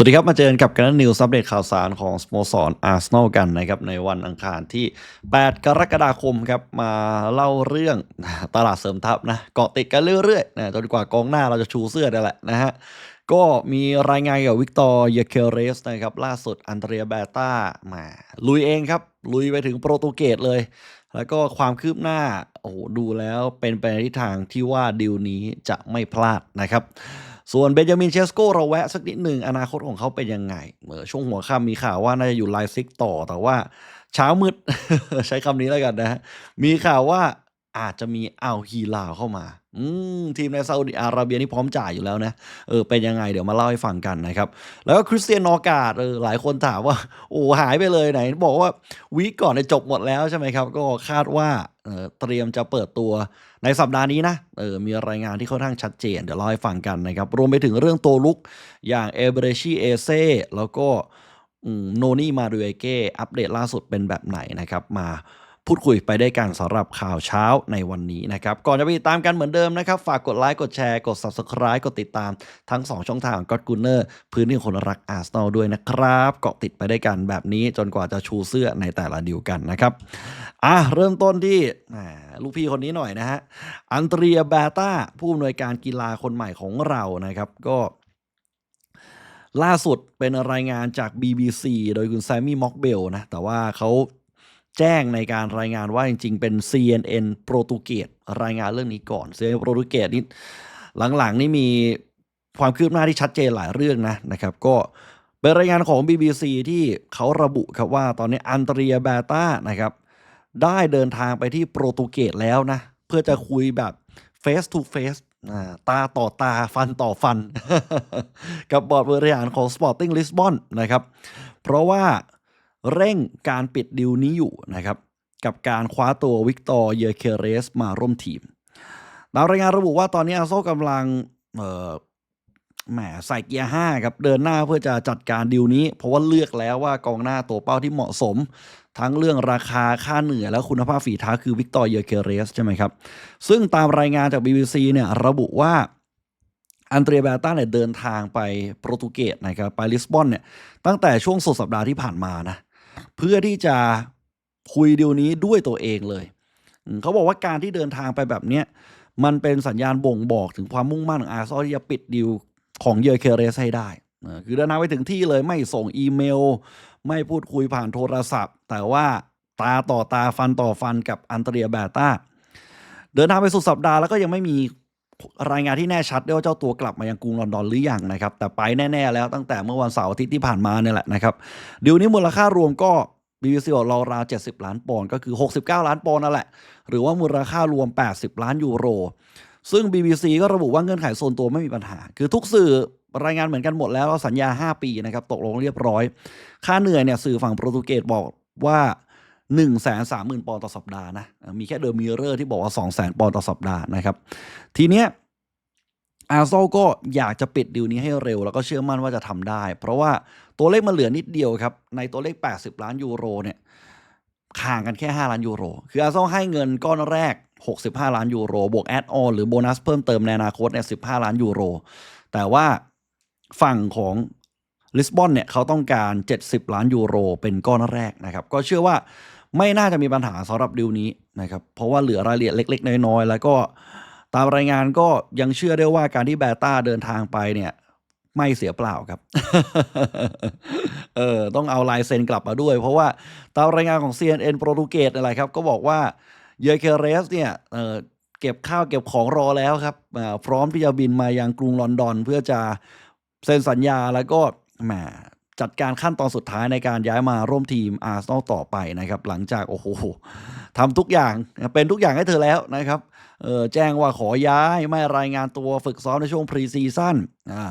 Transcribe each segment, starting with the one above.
สวัสดีครับ มาเจอกันกับกันนิวซับเดตข่าวสารของสโมสรอาร์เซนอลกันนะครับในวันอังคารที่ 8 กรกฎาคมครับมาเล่าเรื่องตลาดเสริมทัพนะเกาะติดกันเรื่อยๆนะจนกว่ากองหน้าเราจะชูเสื้อได้แหละนะฮะก็มีรายงานเกี่ยวกับวิกตอร์เยเคเรสนะครับล่าสุดอันเดรียแบต้ามาลุยเองครับ ลุยไปถึงโปรตุเกสเลย แล้วก็ความคืบหน้าโอ้โหดูแล้วเป็นไปในทิศทางที่ว่าดีลนี้จะไม่พลาดนะครับ ส่วนเบนจามินเชสโกเราแวะสักนิดหนึ่งอนาคตของเขาเป็นยังไงเมื่อช่วงหัวค่ำมีข่าวว่าน่าจะอยู่ไลฟ์ซิกต่อแต่ว่าเช้ามืด ใช้คำนี้แล้วกันนะฮะมีข่าวว่า อาจจะมีอัลฮีลาเข้ามา อืม ทีมในซาอุดิอาระเบียนี่พร้อมจ่ายอยู่แล้วนะ เออ เป็นยังไงเดี๋ยวมาเล่าให้ฟังกันนะครับ แล้วก็คริสเตียนนอการ์ดเออ หลายคนถามว่า โอ้หายไปเลยไหน บอกว่าวีคก่อนจบหมดแล้วใช่ไหมครับ ก็คาดว่าเออเตรียมจะเปิดตัวในสัปดาห์นี้นะ เออ มีรายงานที่ค่อนข้างชัดเจน เดี๋ยวเล่าให้ฟังกันนะครับ รวมไปถึงเรื่องตัวลุกอย่างเอเบเรชีเอเซแล้วก็โนนี่มาดูเอเกอัปเดตล่าสุดเป็นแบบไหนนะครับ มา พูดคุยไปได้กันสำหรับข่าวเช้าในวันนี้นะครับ ก่อนจะไปติดตามกันเหมือนเดิมนะครับ ฝากกดไลค์กดแชร์กด Subscribe กดติดตามทั้ง 2 ช่องทางก็อดกูเนอร์พื้นที่ของคนรักอาร์เซนอลด้วยนะครับเกาะติดไปได้กันแบบนี้จนกว่าจะชูเสื้อในแต่ละดิวกันนะครับอะเริ่มต้นที่ลูกพี่คนนี้หน่อยนะฮะอันเตรียแบต้าผู้อำนวยการกีฬาคนใหม่ของเรานะครับก็ล่าสุดเป็นรายงานจาก BBC โดยคุณแซมมี่ม็อกเบลนะ แต่ว่าเขา แจ้งในการรายงานว่าจริงๆ เป็น CNN โปรตุเกสรายงานเรื่องนี้ก่อน CNN โปรตุเกสนี่หลังๆ นี่มีความคืบหน้าที่ชัดเจนหลายเรื่องนะนะครับ ก็เป็นรายงานของ BBC ที่เขาระบุครับว่าตอนนี้อันเตรียแบต้านะครับ ได้เดินทางไปที่โปรตุเกสแล้วนะ เพื่อจะคุยแบบ face to face อ่าตาต่อตาฟันต่อฟัน กับบอร์ดบริหารของ Sporting Lisbon นะครับ เพราะว่า เร่งการปิดดิวนี้อยู่นะครับกับการคว้าตัววิกตอร์เยเคเรสมาร่วมทีมตามรายงานระบุว่าตอนนี้อาโซกำลังแหมใส่เกียร์ห้าครับเดินหน้าเพื่อจะจัดการดิวนี้ เพราะว่าเลือกแล้วว่ากองหน้าตัวเป้าที่เหมาะสม ทั้งเรื่องราคาค่าเหนื่อยและคุณภาพฝีเท้าคือวิกตอร์เยเคเรสใช่ไหมครับ ซึ่งตามรายงานจาก BBC เนี่ยระบุว่าอันเตรียแบต้าเนี่ยเดินทางไปโปรตุเกสนะครับไปลิสบอนเนี่ยตั้งแต่ช่วงสุดสัปดาห์ที่ผ่านมานะ เพื่อที่จะคุยดีลนี้ด้วยตัวเองเลย เขาบอกว่าการที่เดินทางไปแบบเนี้ยมันเป็นสัญญาณบ่งบอกถึงความมุ่งมั่นของอาร์ซอที่จะปิดดีลของเยอร์เคเรสให้ได้คือเดินทางไปถึงที่เลยไม่ส่งอีเมล ไม่พูดคุยผ่านโทรศัพท์ แต่ว่าตาต่อตาฟันต่อฟันกับอันเตรียแบต้าเดินทางไปสุดสัปดาห์แล้วก็ยังไม่มี รายงานที่แน่ชัดด้ว่าเจ้าตัวกลับมายังกรุงลอนดอนหรือยังนะครับ แต่ไปแน่ ๆ แล้วตั้งแต่เมื่อวันเสาร์อาทิตย์ที่ผ่านมาเนี่ยแหละนะครับดีลนี้มูลค่ารวมก็ BBC บอกเราราว70 ล้านปอนด์ก็คือ 69 ล้านปอนด์นั่นแหละ หรือว่ามูลค่ารวม 80 ล้านยูโร ซึ่ง BBC ก็ระบุว่าเงื่อนไขส่วนตัวไม่มีปัญหา คือทุกสื่อรายงานเหมือนกันหมดแล้วว่าสัญญา 5 ปีนะครับตกลงเรียบร้อย ค่าเหนื่อยเนี่ยสื่อฝั่งโปรตุเกสบอกว่า 1 3 0 0 0 0ปอนด์ต่อสัปดาห์นะ มีแค่เดอะมิเรอร์ที่บอกว่า2 0 0 0 0 0ปอนด์ต่อสัปดาห์นะครับ ทีเนี้ยอาร์เซนอลก็อยากจะปิดดิวนี้ให้เร็ว แล้วก็เชื่อมั่นว่าจะทำได้ เพราะว่าตัวเลขมันเหลือนิดเดียวครับ ในตัวเลข 80 ล้านยูโรเนี่ยห่างกันแค่ 5 ล้านยูโร คืออาร์เซนอลให้เงินก้อนแรก 65 ล้านยูโร บวกแอดออนหรือโบนัสเพิ่มเติมในอนาคตเนี่ย15 ล้านยูโร แต่ว่าฝั่งของลิสบอนเนี่ยเขาต้องการ 70 ล้านยูโร เป็นก้อนแรกนะครับ ก็เชื่อว่า ไม่น่าจะมีปัญหาสำหรับดิวนี้นะครับเพราะว่าเหลือรายละเอียดเล็ก ๆ น้อยๆแล้วก็ตามรายงานก็ยังเชื่อได้ว่าการที่แบต้าเดินทางไปเนี่ยไม่เสียเปล่าครับ เออต้องเอาลายเซ็นกลับมาด้วย เพราะว่าตามรายงานของ CNN โปรตุเกสอะไรครับ ก็บอกว่าเยเคเรสเนี่ยเออเก็บข้าวเก็บของรอแล้วครับอ่าพร้อมที่จะบินมายังกรุงลอนดอน เพื่อจะเซ็นสัญญาแล้วก็แหม จัดการขั้นตอนสุดท้ายในการย้ายมาร่วมทีมอาร์เซนอลต่อไปนะครับ หลังจากโอ้โหทำทุกอย่างเป็นทุกอย่างให้เธอแล้วนะครับแจ้งว่าขอย้ายไม่รายงานตัวฝึกซ้อมในช่วงพรีซีซั่นอ่า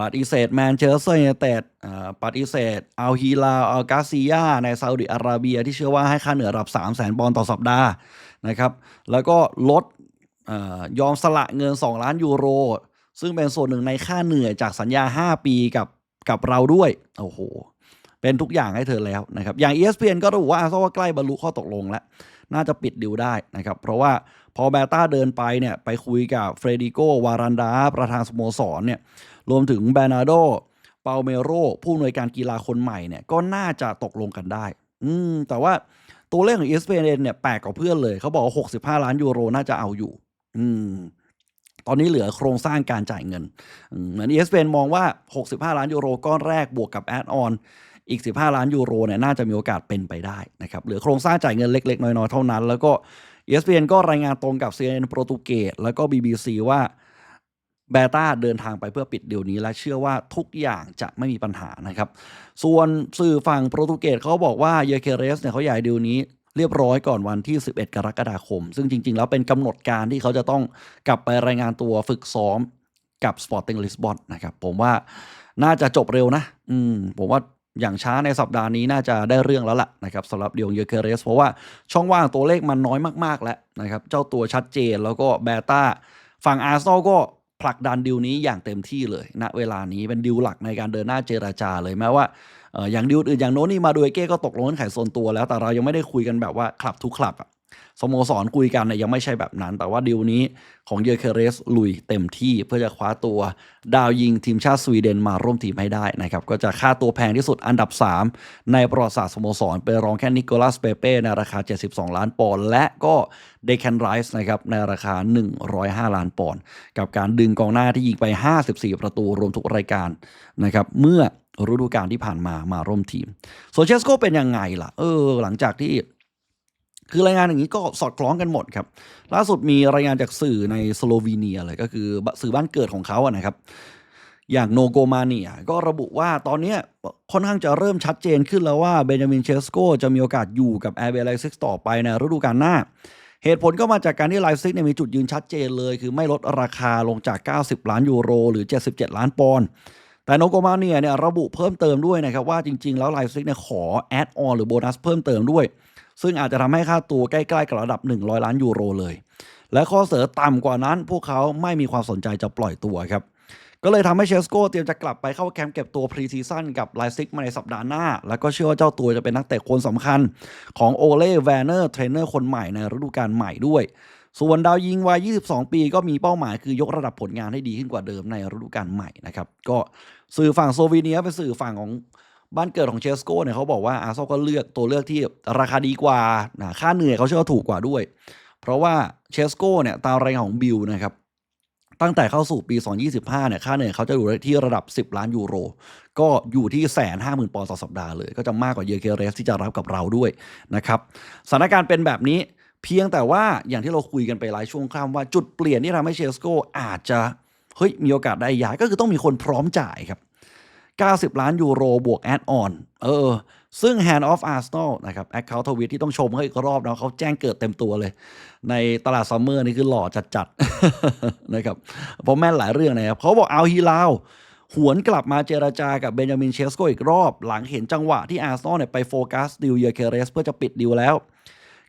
ปฏิเสธแมนเชสเตอร์ยูไนเต็ดอ่าปฏิเสธอัลฮิลาอัลกาซิยาในซาอุดิอาระเบีย ที่เชื่อว่าให้ค่าเหนือรับ 3 0 0 0 0 0ปอนด์ต่อสัปดาห์นะครับ แล้วก็ลดออยอมสละเงิน 2 ล้านยูโร ซึ่งเป็นส่วนหนึ่งในค่าเหนื่อยจากสัญญา 5 ปีกับ กับเราด้วย โอ้โห เป็นทุกอย่างให้เธอแล้วนะครับ อย่าง ESPN ก็ระบุว่าอาร์เซนอลว่าใกล้บรรลุข้อตกลงแล้ว น่าจะปิดดิวได้นะครับ เพราะว่าพอแบต้าเดินไปเนี่ย ไปคุยกับเฟรดิโกวารันดา ประธานสโมสรเนี่ย รวมถึงแบรนาโด เปาเมโร ผู้อำนวยการกีฬาคนใหม่เนี่ย ก็น่าจะตกลงกันได้ อืม แต่ว่าตัวเลขของ ESPN เนี่ยแปลกกว่าเพื่อนเลย เขาบอกว่า65 ล้านยูโรน่าจะเอาอยู่ อืม ตอนนี้เหลือโครงสร้างการจ่ายเงิน เหมือน ESPN มองว่า 65 ล้านยูโรก้อนแรกบวกกับแอดออนอีก 15 ล้านยูโรเนี่ยน่าจะมีโอกาสเป็นไปได้นะครับเหลือโครงสร้างจ่ายเงินเล็ก ๆ น้อย ๆ เท่านั้น แล้วก็ ESPN ก็รายงานตรงกับ CNN โปรตุเกสแล้วก็ BBC ว่าเบต้าเดินทางไปเพื่อปิดเดีลนี้ และเชื่อว่าทุกอย่างจะไม่มีปัญหานะครับ ส่วนสื่อฝั่งโปรตุเกสเขาบอกว่าเยเคเรสเนี่ยเขาใหญ่เดีลนี้ เรียบร้อยก่อนวันที่ 11 กรกฎาคม ซึ่งจริง ๆ แล้วเป็นกำหนดการที่เขาจะต้องกลับไปรายงานตัวฝึกซ้อมกับ Sporting Lisbon นะครับผมว่าน่าจะจบเร็วนะ อืม ผมว่าอย่างช้าในสัปดาห์นี้น่าจะได้เรื่องแล้วล่ะนะครับสำหรับเดียวเยเคเรส เพราะว่าช่องว่างตัวเลขมันน้อยมาก ๆ แล้วนะครับ เจ้าตัวชัดเจนแล้วก็เบต้าฝั่งอาร์เซนอลก็ผลักดันดิวนี้อย่างเต็มที่เลยณเวลานี้เป็นดิวหลักในการเดินหน้าเจราจาเลยแม้ว่า อย่างดิวอื่นอย่างโน้นนี่มาดูเก้ก็ตกลงเงื่อนไขส่วนตัวแล้วแต่เรายังไม่ได้คุยกันแบบว่าคลับทุกคลับอะสโมสรคุยกันเนี่ยยังไม่ใช่แบบนั้น แต่ว่าดิวนี้ของเยอเคเรสลุยเต็มที่เพื่อจะคว้าตัว ดาวยิงทีมชาติสวีเดนมาร่วมทีมให้ได้นะครับก็จะค่าตัวแพงที่สุดอันดับ 3 ในประวัติศาสตร์สโมสรเป็นรองแค่นิโคลัสเปเป้ในราคา 72 ล้านปอนด์และก็เดคันไรส์นะครับในราคา 105 ล้านปอนด์กับการดึงกองหน้าที่ยิงไป 54 ประตูรวมทุกรายการนะครับเมื่อ ฤดูกาลที่ผ่านมามาร่วมทีมโซเชสโกเป็นยังไงล่ะ เออ หลังจากที่คือรายงานอย่างนี้ก็สอดคล้องกันหมดครับ ล่าสุดมีรายงานจากสื่อในสโลวีเนียเลยก็คือสื่อบ้านเกิดของเขาอะนะครับ อย่างโนโกมาเนียก็ระบุว่าตอนนี้ค่อนข้างจะเริ่มชัดเจนขึ้นแล้วว่าเบนจามินเชสโกจะมีโอกาสอยู่กับแอร์เบลไลซิกต่อไปในฤดูกาลหน้า เหตุผลก็มาจากการที่ไลซิกเนี่ยมีจุดยืนชัดเจนเลย คือไม่ลดราคาลงจาก 90 ล้านยูโร หรือ 77 ล้านปอนด์ แต่โนโกมาเนียเนี่ยระบุเพิ่มเติมด้วยนะครับว่าจริง ๆ แล้วไลซิกเนี่ยขอแอดออนหรือโบนัสเพิ่มเติมด้วย ซึ่งอาจจะทำให้ค่าตัวใกล้ๆกับระดับ 100 ล้านยูโรเลย และข้อเสนอต่ำกว่านั้น พวกเขาไม่มีความสนใจจะปล่อยตัวครับก็เลยทำให้เชสโกเตรียมจะกลับไปเข้าแคมป์เก็บตัวพรีซีซั่นกับไลซิกมาในสัปดาห์หน้า แล้วก็เชื่อว่าเจ้าตัวจะเป็นนักเตะคนสำคัญของโอเล่แวนเนอร์เทรนเนอร์คนใหม่ในฤดูกาลใหม่ด้วย ส่วนดาวยิงวัย 22 ปีก็มีเป้าหมายคือยกระดับผลงานให้ดีขึ้นกว่าเดิมในฤดูกาลใหม่นะครับ ก็สื่อฝั่งโซวีเนียเป็นสื่อฝั่งของบ้านเกิดของเชสโกเนี่ยเขาบอกว่าอาร์เซนอลก็เลือกตัวเลือกที่ราคาดีกว่าค่าเหนื่อยเขาเชื่อว่าถูกกว่าด้วย เพราะว่าเชสโกเนี่ยตามรายงานของบิลนะครับตั้งแต่เข้าสู่ปี 2025 เนี่ย ค่าเหนื่อยเขาจะอยู่ที่ระดับ 10 ล้านยูโร ก็อยู่ที่แสนห้าหมื่นปอนด์ต่อสัปดาห์เลย ก็จะมากกว่าเยเคเรสที่จะรับกับเราด้วยนะครับ สถานการณ์เป็นแบบนี้ เพียงแต่ว่าอย่างที่เราคุยกันไปหลายช่วงคำว่าจุดเปลี่ยนที่ทำให้เชสโกอาจจะเฮ้ยมีโอกาสได้ย้ายก็คือต้องมีคนพร้อมจ่ายครับ 90 ล้านยูโรบวกแอดออนเออ ซึ่ง Hand of Arsenal นะครับแอคเคาท์ทวิตที่ต้องชมเขาอีกรอบนะเขาแจ้งเกิดเต็มตัวเลย ในตลาดซัมเมอร์นี่คือหล่อจัดๆนะครับเพราะแม่นหลายเรื่องนะครับเขาบอกเอาฮีลาวหวนกลับมาเจราจากับเบนจามินเชสโกอีกรอบ หลังเห็นจังหวะที่อาร์ซอลเนี่ยไปโฟกัสดิวเยเคเรสเพื่อจะปิดดิวแล้ว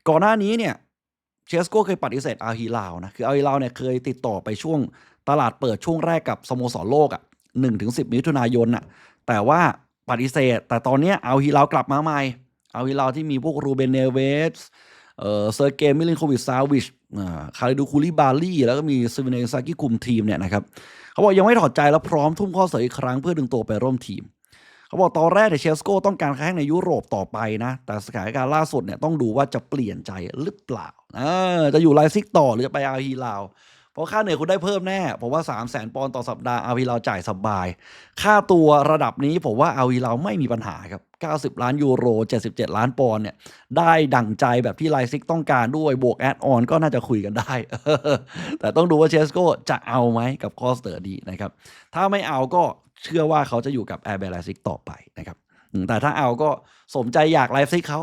ก่อนหน้านี้เนี่ยเชสโก้เคยปฏิเสธอาฮีลาวนะคืออาฮีลาวเนี่ยเคยติดต่อไปช่วงตลาดเปิดช่วงแรกกับสโมสรโลกอะ่ะหนึ่งถึงสิบมิถุนายนอะแต่ว่าปฏิเสธ แต่ตอนนี้เอาฮีลาวกลับมาใหม่เอาฮีลาวที่มีพวกรูเบนเนเวสเอ่อเซอร์เกมิลินโควิชซาวิชคาริดูคูลิบาลี่ แล้วก็มีซิเวเนซากิคุมทีมเนี่ยนะครับ เขาบอกยังไม่ถอดใจแล้วพร้อมทุ่มข้อเสนออีกครั้งเพื่อดึงตัวไปร่วมทีม เขาบอกตอนแรกเนี่ยเชลสโกต้องการแข่งในยุโรปต่อไปนะ แต่สถานการณ์ล่าสุดเนี่ยต้องดูว่าจะเปลี่ยนใจหรือเปล่าเออจะอยู่ไลซิกต่อหรือจะไปอาฮีลาวเพราะค่าเหนื่อยคุณได้เพิ่มแน่ ผมว่า 3 0 0แสนปอนต่อสัปดาห์อาฮีเลาวจ่ายสบาย ค่าตัวระดับนี้ผมว่าอาฮีเลาวไม่มีปัญหาครับ 90 ล้านยูโร 77 ล้านปอนเนี่ย ได้ดั่งใจแบบที่ไลซิกต้องการด้วยบวกแอดออนก็น่าจะคุยกันได้ แต่ต้องดูว่าเชสโกจะเอาไหมกับคอสเตอร์ดีนะครับ ถ้าไม่เอาก็ เชื่อว่าเขาจะอยู่กับแอร์เบลซิกต่อไปนะครับแต่ถ้าเอาก็สมใจอยากไลฟ์ซิกเขา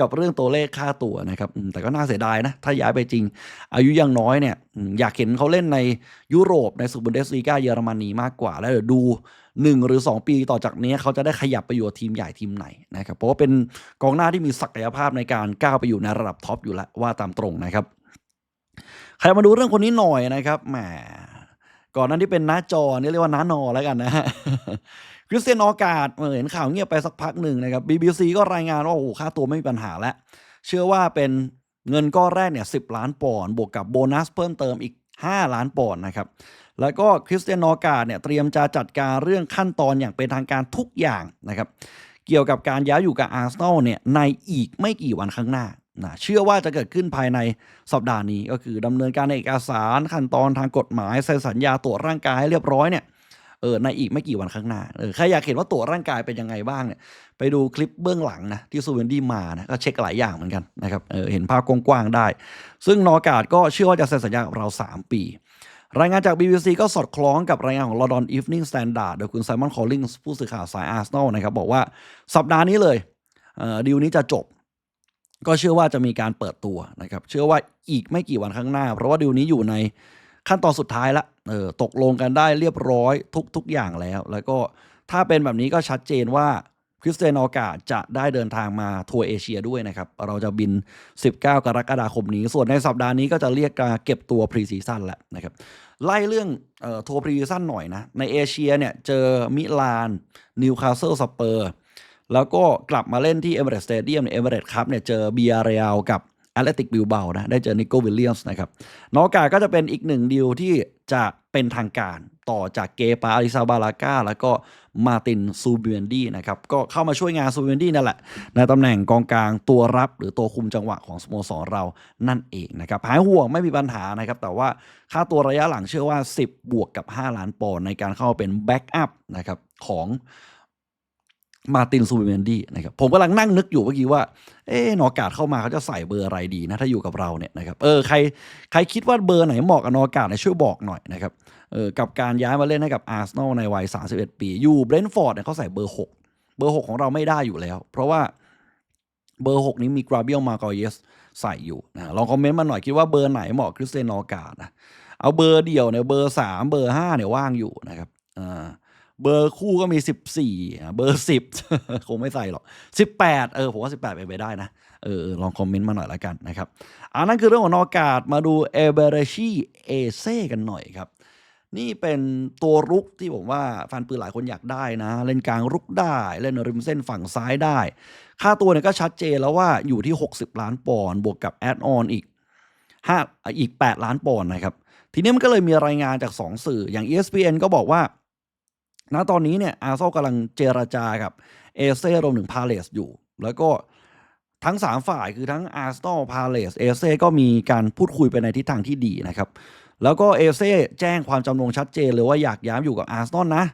กับเรื่องตัวเลขค่าตัวนะครับ แต่ก็น่าเสียดายนะ ถ้าย้ายไปจริง อายุยังน้อยเนี่ย อยากเห็นเขาเล่นในยุโรปในสุบุนเดสลีกาเยอรมนีมากกว่า แล้วเดี๋ยวดู 1 หรือ 2 ปีต่อจากนี้เขาจะได้ขยับไปอยู่ทีมใหญ่ทีมไหนนะครับ เพราะว่าเป็นกองหน้าที่มีศักยภาพในการก้าวไปอยู่ในระดับท็อปอยู่แล้วว่าตามตรงนะครับ ใครมาดูเรื่องคนนี้หน่อยนะครับแหม ก่อนนั้นที่เป็นหน้าจอนี่เรียกว่าหน้านอแล้วกันนะฮะคริสเตียนออกาดเห็นข่าวเงียบไปสักพักหนึ่งนะครับ BBC ก็รายงานว่าโอ้ค่าตัวไม่มีปัญหาแล้ว เชื่อว่าเป็นเงินก้อนแรกเนี่ยสิล้านปอนด์บวกกับโบนัสเพิ่มเติมอีก 5 ล้านปอนด์นะครับ แล้วก็คริสเตียนนอการ์ดเนี่ยเตรียมจะจัดการเรื่องขั้นตอนอย่างเป็นทางการทุกอย่างนะครับ เกี่ยวกับการย้ายอยู่กับอาร์เซนอลเนี่ยในอีกไม่กี่วันข้างหน้า นะเชื่อว่าจะเกิดขึ้นภายในสัปดาห์นี้ก็คือดำเนินการในเอกสารขั้นตอนทางกฎหมายเซ็นสัญญาตรวจร่างกายให้เรียบร้อยเนี่ยเออในอีกไม่กี่วันข้างหน้าเออใครอยากเห็นว่าตรวจร่างกายเป็นยังไงบ้างเนี่ยไปดูคลิปเบื้องหลังนะที่ซูเวนดี้มานะก็เช็คหลายอย่างเหมือนกันนะครับเออเห็นภาพกว้างๆได้ ซึ่งนอร์การ์ดก็เชื่อว่าจะเซ็นสัญญากับเรา 3 ปีรายงานจาก BBC ก็สอดคล้องกับรายงานของ London Evening Standard โดยคุณไซมอน คอลลิงส์ผู้สื่อข่าวสายอาร์เซนอลนะครับบอกว่าสัปดาห์นี้เลยเออดีลนี้จะจบ ก็เชื่อว่าจะมีการเปิดตัวนะครับ เชื่อว่าอีกไม่กี่วันข้างหน้า เพราะว่าดีลนี้อยู่ในขั้นตอนสุดท้ายละเออตกลงกันได้เรียบร้อยทุกทุกอย่างแล้ว แล้วก็ถ้าเป็นแบบนี้ก็ชัดเจนว่าคริสเตียนออกาจะได้เดินทางมาทัวร์เอเชียด้วยนะครับ เราจะบิน 19 กรกฎาคมนี้ ส่วนในสัปดาห์นี้ก็จะเรียกการเก็บตัวพรีซีซั่นแล้วนะครับ ไล่เรื่องออทัวร์พรีซีซั่นหน่อยนะ ในเอเชียเนี่ยเจอมิลานนิวคาสเซิลสเปอร์ แล้วก็กลับมาเล่นที่เอเมอเรสสเตเดียมเอเมอเรสครับเนี่ยเจอเบียเรียลกับแอตเลติกบิลเบานะได้เจอนิโกวิลเลียมส์นะครับนอกจากก็จะเป็นอีกหนึ่งดีลที่จะเป็นทางการต่อจากเกปาอาริซาบาลาก้าแล้วก็มาตินซูบิเวนดี้นะครับก็เข้ามาช่วยงานซูบิเวนดี้นั่นแหละ ในตำแหน่งกองกลางตัวรับหรือตัวคุมจังหวะของสโมสรเรานั่นเองนะครับหายห่วงไม่มีปัญหานะครับ แต่ว่าค่าตัวระยะหลังเชื่อว่า 10 บวกกับ 5 ล้านปอนด์ในการเข้าเป็นแบ็กอัพนะครับของ มาตินซูบิเมนดี้นะครับผมกำลังนั่งนึกอยู่เมื่อกี้ว่า เอ๊นอการ์ดเข้ามาเขาจะใส่เบอร์อะไรดีนะถ้าอยู่กับเราเนี่ยนะครับเออใครใครคิดว่าเบอร์ไหนเหมาะกับนอการ์ดเนี่ยช่วยบอกหน่อยนะครับเออกับการย้ายมาเล่นให้กับอาร์เซนอลในวัย 31 ปี อยู่เบรนท์ฟอร์ดเนี่ยเขาใส่เบอร์ 6 เบอร์ 6 ของเราไม่ได้อยู่แล้ว เพราะว่าเบอร์ 6 นี้มีกราเบียลมา g กเยสใส่อยู่นะลองคอมเมนต์มาหน่อยคิดว่าเบอร์ไหนเหมาะคริสเตียนนอการ์ดนะเอาเบอร์เดี่ยวเนี่ยเบอร์ 3 เบอร์5เนี่ยว่างอยู่นะครับอ่า เบอร์คู่ก็มี 14อ่เบอร์ 10 คงไม่ใส่หรอก 18 เออ ผมว่า 18เป็นไปได้นะ เออ ลองคอมเมนต์มาหน่อยละกันนะครับอันนั้นคือเรื่องของนอกาดมาดูเอเบเรชีเอเซ่กันหน่อยครับ นี่เป็นตัวรุกที่ผมว่าแฟนปืนหลายคนอยากได้นะ เล่นกลางรุกได้ เล่นริมเส้นฝั่งซ้ายได้ ค่าตัวเนี่ยก็ชัดเจนแล้วว่าอยู่ที่ 60 ล้านปอนด์บวกกับแอดออนอีก5อีก 8 ล้านปอนด์นะครับทีนี้มันก็เลยมีรายงานจาก 2 สื่ออย่าง ESPN ก็บอกว่า ณตอนนี้เนี่ยอาร์เซนอลกำลังเจรจากับเอเซ่รวมถึงพาเลสอยู่ แล้วก็ทั้ง 3 ฝ่ายคือทั้งอาร์เซนอลพาเลสเอเซ่ก็มีการพูดคุยไปในทิศทางที่ดีนะครับ แล้วก็เอเซ่แจ้งความจำนงชัดเจนเลยว่าอยากย้ายอยู่กับอาร์เซนอลนะ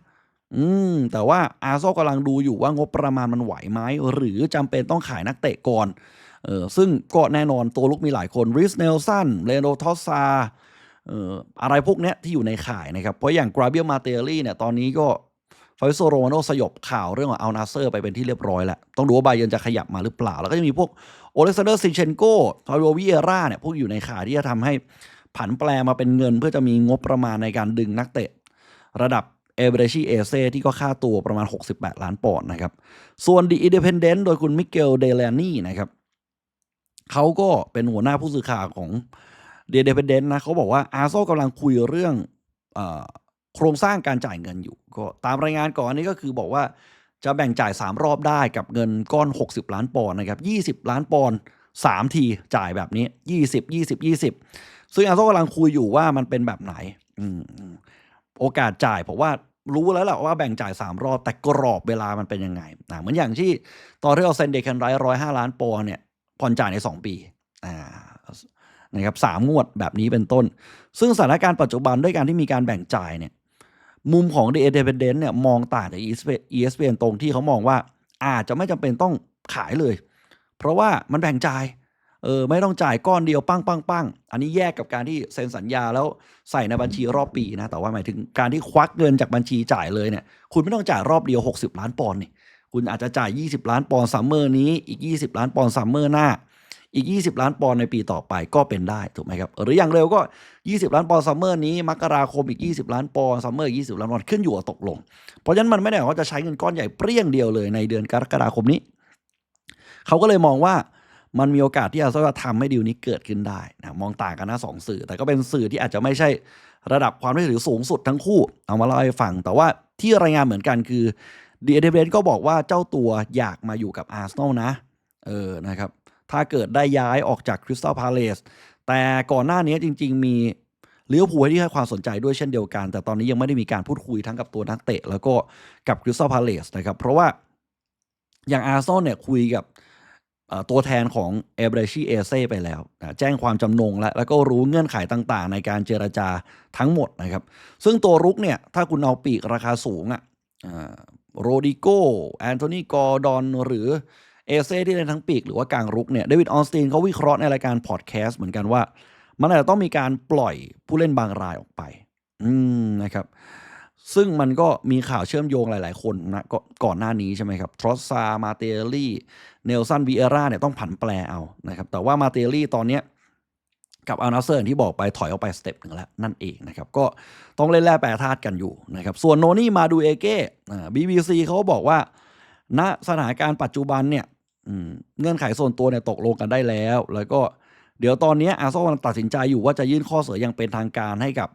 อืม แต่ว่าอาร์เซนอลกำลังดูอยู่ว่างบประมาณมันไหวไหมหรือจำเป็นต้องขายนักเตะก่อนเออซึ่งก็แน่นอนตัวลุกมีหลายคนริสเนลสันเลโนทอสซาเอ่ออะไรพวกเนี้ยที่อยู่ในข่ายนะครับ เพราะอย่างกราเบียมาเตอรี่เนี่ยตอนนี้ก็ ฟาริโซโรมาโนสยบข่าวเรื่องของอัลนาเซอร์ไปเป็นที่เรียบร้อยแล้ว ต้องดูว่าไบเยนจะขยับมาหรือเปล่า แล้วก็จะมีพวกโอเลกซานเดอร์ซินเชนโกฟาโรวิเอร่าเนี่ยพวกอยู่ในข่ายที่จะทำให้ผันแปลมาเป็นเงิน เพื่อจะมีงบประมาณในการดึงนักเตะ ระดับเอเบรชีเอเซที่ก็ค่าตัวประมาณ 68 ล้านปอนด์นะครับ ส่วนดีอินเด p พนเดนต์โดยคุณมิเกลเดลานี่นะครับเขาก็เป็นหัวหน้าผู้สื่อข่าวของเด e เ p นเดนต์นะเขาบอกว่าอาร์โซกำลังคุยเรื่องอ โครงสร้างการจ่ายเงินอยู่ ก็ตามรายงานก่อนนี้ก็คือบอกว่าจะแบ่งจ่าย 3 รอบได้กับเงินก้อน 60 ล้านปอนด์นะครับ 20 ล้านปอนด์3ทีจ่ายแบบนี้ 20 20 20 ซึ่งอาร์โซกำลังคุยอยู่ว่ามันเป็นแบบไหนอโอกาสจ่ายผมว่ารู้แล้วแหละว่าแบ่งจ่าย 3 รอบแต่กรอบเวลามันเป็นยังไงนะเหมือนอย่างที่ตอนที่เราเซ็นเดคันไรร้อยห้าล้านปอนด์เนี่ยผ่อนจ่ายใน 2 ปีอ่านะครับสามงวดแบบนี้เป็นต้น ซึ่งสถานการณ์ปัจจุบันด้วยการที่มีการแบ่งจ่ายเนี่ย มุมของ The Independent เนี่ยมองต่างจาก ESPN ตรงที่เขามองว่าอาจจะไม่จำเป็นต้องขายเลย เพราะว่ามันแบ่งจ่ายเออไม่ต้องจ่ายก้อนเดียวปั้งปั้งปั้งอันนี้แยกกับการที่เซ็นสัญญาแล้วใส่ในบัญชีรอบปีนะ แต่ว่าหมายถึงการที่ควักเงินจากบัญชีจ่ายเลยเนี่ย คุณไม่ต้องจ่ายรอบเดียว 60 ล้านปอนด์นี่ คุณอาจจะจ่าย 20 ล้านปอนด์ซัมเมอร์นี้ อีก 20 ล้านปอนด์ซัมเมอร์หน้า อีก 20 ล้านปอนด์ในปีต่อไปก็เป็นได้ถูกไหมครับ หรืออย่างเร็วก็ 20 ล้านปอนด์ซัมเมอร์นี้มกราคมอีก 20 ล้านปอนด์ซัมเมอร์20 ล้านปอนด์ขึ้นอยู่กับตกลง เพราะฉะนั้นมันไม่ได้หมายความว่าจะใช้เงินก้อนใหญ่เปรี้ยงเดียวเลยในเดือนกรกฎาคมนี้ เขาก็เลยมองว่ามันมีโอกาสที่อาร์เซนอลจะทำให้ดีลนี้เกิดขึ้นได้นะมองต่างกันนะสองสื่อ แต่ก็เป็นสื่อที่อาจจะไม่ใช่ระดับความน่าเชื่อถือสูงสุดทั้งคู่ เอามาเล่าให้ฟัง แต่ว่าที่รายงานเหมือนกันคือดีเอเดเบนก็บอกว่าเจ้าตัวอยากมาอยู่กับอาร์เซนอลนะ เออนะครับ ถ้าเกิดได้ย้ายออกจากคริสตัลพาเลสแต่ก่อนหน้านี้จริง ๆ มีเลิเวอร์พูลที่ให้ความสนใจด้วยเช่นเดียวกัน แต่ตอนนี้ยังไม่ได้มีการพูดคุยทั้งกับตัวนักเตะ แล้วก็กับคริสตัลพาเลสนะครับ เพราะว่าอย่างอาร์ซอลเนี่ยคุยกับตัวแทนของเอเบรชิเอเซไปแล้ว แจ้งความจำนงแล้ว แล้วก็รู้เงื่อนไขต่างๆ ในการเจรจาทั้งหมดนะครับ ซึ่งตัวรุกเนี่ย ถ้าคุณเอาปีกราคาสูงอะ่ะโรดิโกแอนโทนีกอร์ดอนหรือ เอเซ่ที่เล่นทั้งปีกหรือว่ากลางรุกเนี่ยเดวิดออสตินเขาวิเคราะห์ในรายการพอดแคสต์เหมือนกันว่า มันอาจจะต้องมีการปล่อยผู้เล่นบางรายออกไป อืมนะครับซึ่งมันก็มีข่าวเชื่อมโยงหลาย ๆ คนนะกก่อนหน้านี้ใช่ไหมครับทรอสซามาเตลลี่เนลสันวีเอร่าเนี่ยต้องผันแปรเอานะครับแต่ว่ามาเตลลี่ตอนเนี้ยกับอานาเซอร์ที่บอกไปถอยออกไปสเต็ปหนึ่งแล้ว นั่นเองนะครับก็ต้องเล่นแร่แปรธาตุกันอยู่นะครับส่วนโนนี่มาดูเอเก้บีบีซีเขาบอกว่าณสถานการณ์ปัจจุบันเนี่ย เงื่อนไขส่วนตัวเนี่ยตกลงกันได้แล้ว แล้วก็เดี๋ยวตอนนี้อาร์เซนอลตัดสินใจอยู่ว่าจะยื่นข้อเสนออย่างเป็นทางการให้กับ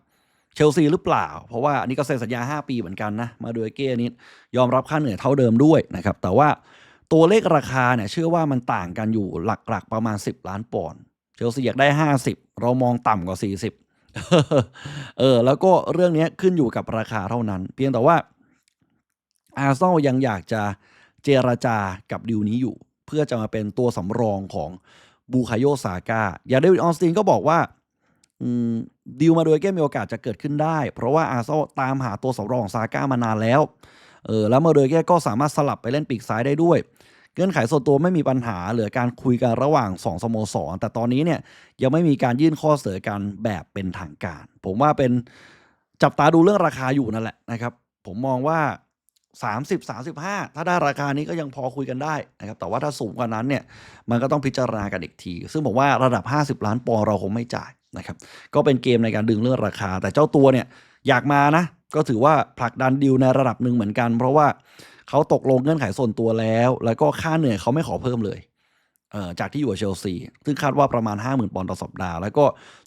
เชลซีหรือเปล่า เพราะว่าอันนี้ก็เซ็นสัญญา 5 ปีเหมือนกันนะ มาดูเอเก้นี้ยอมรับค่าเหนื่อยเท่าเดิมด้วยนะครับ แต่ว่าตัวเลขราคาเนี่ยเชื่อว่ามันต่างกันอยู่หลักๆประมาณ 10 ล้านปอนด์ เชลซีอยากได้ 50 เรามองต่ำกว่า 40 เออ แล้วก็เรื่องนี้ขึ้นอยู่กับราคาเท่านั้น เพียงแต่ว่าอาร์เซนอลยังอยากจะเจรจากับดิวนี้อยู่ พื่อจะมาเป็นตัวสำรองของบูคาโยซาก้าอย่างเดวิดออสตินก็บอกว่าดิวมาโดยเกมมีโอกาสจะเกิดขึ้นได้ เพราะว่าอาร์เซนอลตามหาตัวสำรองของซาก้ามานานแล้วเออแล้วมาโดยเกก็สามารถสลับไปเล่นปีกซ้ายได้ด้วยเงื่อนไขส่วนตัวไม่มีปัญหาเหลือการคุยกันระหว่าง 2สโมสรแต่ตอนนี้เนี่ยยังไม่มีการยื่นข้อเสนอกันแบบเป็นทางการ ผมว่าเป็นจับตาดูเรื่องราคาอยู่นั่นแหละนะครับ ผมมองว่า 30 35 ถ้าได้ราคานี้ก็ยังพอคุยกันได้นะครับ แต่ว่าถ้าสูงกว่านั้นเนี่ยมันก็ต้องพิจารณากันอีกที ซึ่งผมว่าระดับ 50 ล้านปอนด์เราคงไม่จ่ายนะครับ ก็เป็นเกมในการดึงเรื่องราคา แต่เจ้าตัวเนี่ยอยากมานะ ก็ถือว่าผลักดันดิวในระดับหนึ่งเหมือนกัน เพราะว่าเขาตกลงเงื่อนไขส่วนตัวแล้ว แล้วก็ค่าเหนื่อยเขาไม่ขอเพิ่มเลยเอ่อจากที่อยู่กับเชลซี ซึ่งคาดว่าประมาณ 50,000 ปอนด์ต่อสัปดาห์ แล้วก็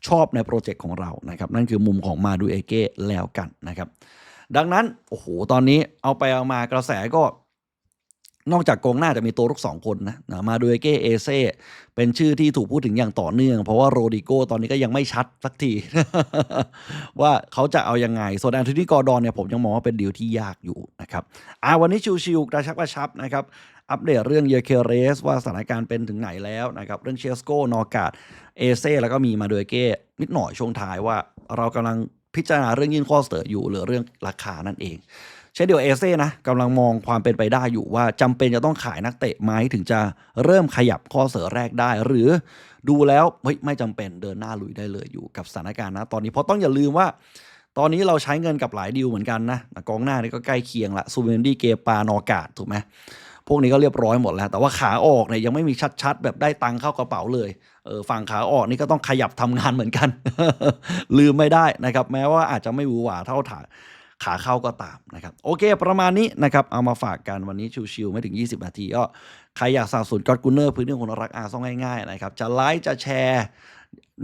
ชอบในโปรเจกต์ของเรานะครับ นั่นคือมุมของมาดูเอเก้แล้วกันนะครับ ดังนั้นโอ้โหตอนนี้เอาไปเอามากระแสก็นอกจากกองหน้าจะมีตัวรุกสองคนนะนะมาดูเอเก้เอเซเป็นชื่อที่ถูกพูดถึงอย่างต่อเนื่อง เพราะว่าโรดิโกตอนนี้ก็ยังไม่ชัดสักที ว่าเขาจะเอายังไง ส่วนแอนโทนีกอดอนเนี่ยผมยังมองว่าเป็นดีลที่ยากอยู่นะครับอ่าวันนี้ชิวๆกระชับกระชับนะครับอัปเดตเรื่องเยเคเรสว่าสถานการณ์เป็นถึงไหนแล้วนะครับเรื่องเชสโกนอกาดเอเซแล้วก็มีมาดูเอเก้นิดหน่อยช่วงท้ายว่าเรากำลัง พิจารณาเรื่องยื่นข้อเสนออยู่หรือเรื่องราคานั่นเอง เช่นเดียวเอเซ่นะกำลังมองความเป็นไปได้อยู่ว่าจำเป็นจะต้องขายนักเตะไหมถึงจะเริ่มขยับข้อเสนอแรกได้ หรือดูแล้วเฮ้ยไม่จำเป็นเดินหน้าลุยได้เลยอยู่กับสถานการณ์นะตอนนี้เพราะต้องอย่าลืมว่าตอนนี้เราใช้เงินกับหลายดีลเหมือนกันนะกองหน้านี่ก็ใกล้เคียงละซูเวนดี้เกปานอกาดถูกไหม พวกนี้ก็เรียบร้อยหมดแล้ว แต่ว่าขาออกเนี่ยยังไม่มีชัดๆ แบบได้ตังค์เข้ากระเป๋าเลยเออฝั่งขาออกนี่ก็ต้องขยับทำงานเหมือนกัน ลืมไม่ได้นะครับ แม้ว่าอาจจะไม่หวือหวาเท่าถาขาเข้าก็ตามนะครับ โอเคประมาณนี้นะครับ เอามาฝากกันวันนี้ชิวๆไม่ถึง 20 นาทีก็ใครอยากสนับสนุนก็อดกูเนอร์พื้นที่คนรักอาซ่องง่ายๆนะครับ จะไลค์จะแชร์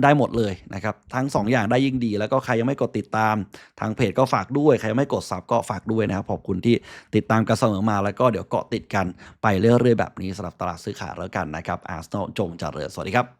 ได้หมดเลยนะครับ ทั้ง 2 อย่างได้ยิ่งดี แล้วก็ใครยังไม่กดติดตามทางเพจก็ฝากด้วย ใครยังไม่กดซับก็ฝากด้วยนะครับ ขอบคุณที่ติดตามกันเสมอมา แล้วก็เดี๋ยวเกาะติดกันไปเรื่อยๆแบบนี้สำหรับตลาดซื้อขายแล้วกันนะครับอาร์เซนอลจงเจริญสวัสดีครับ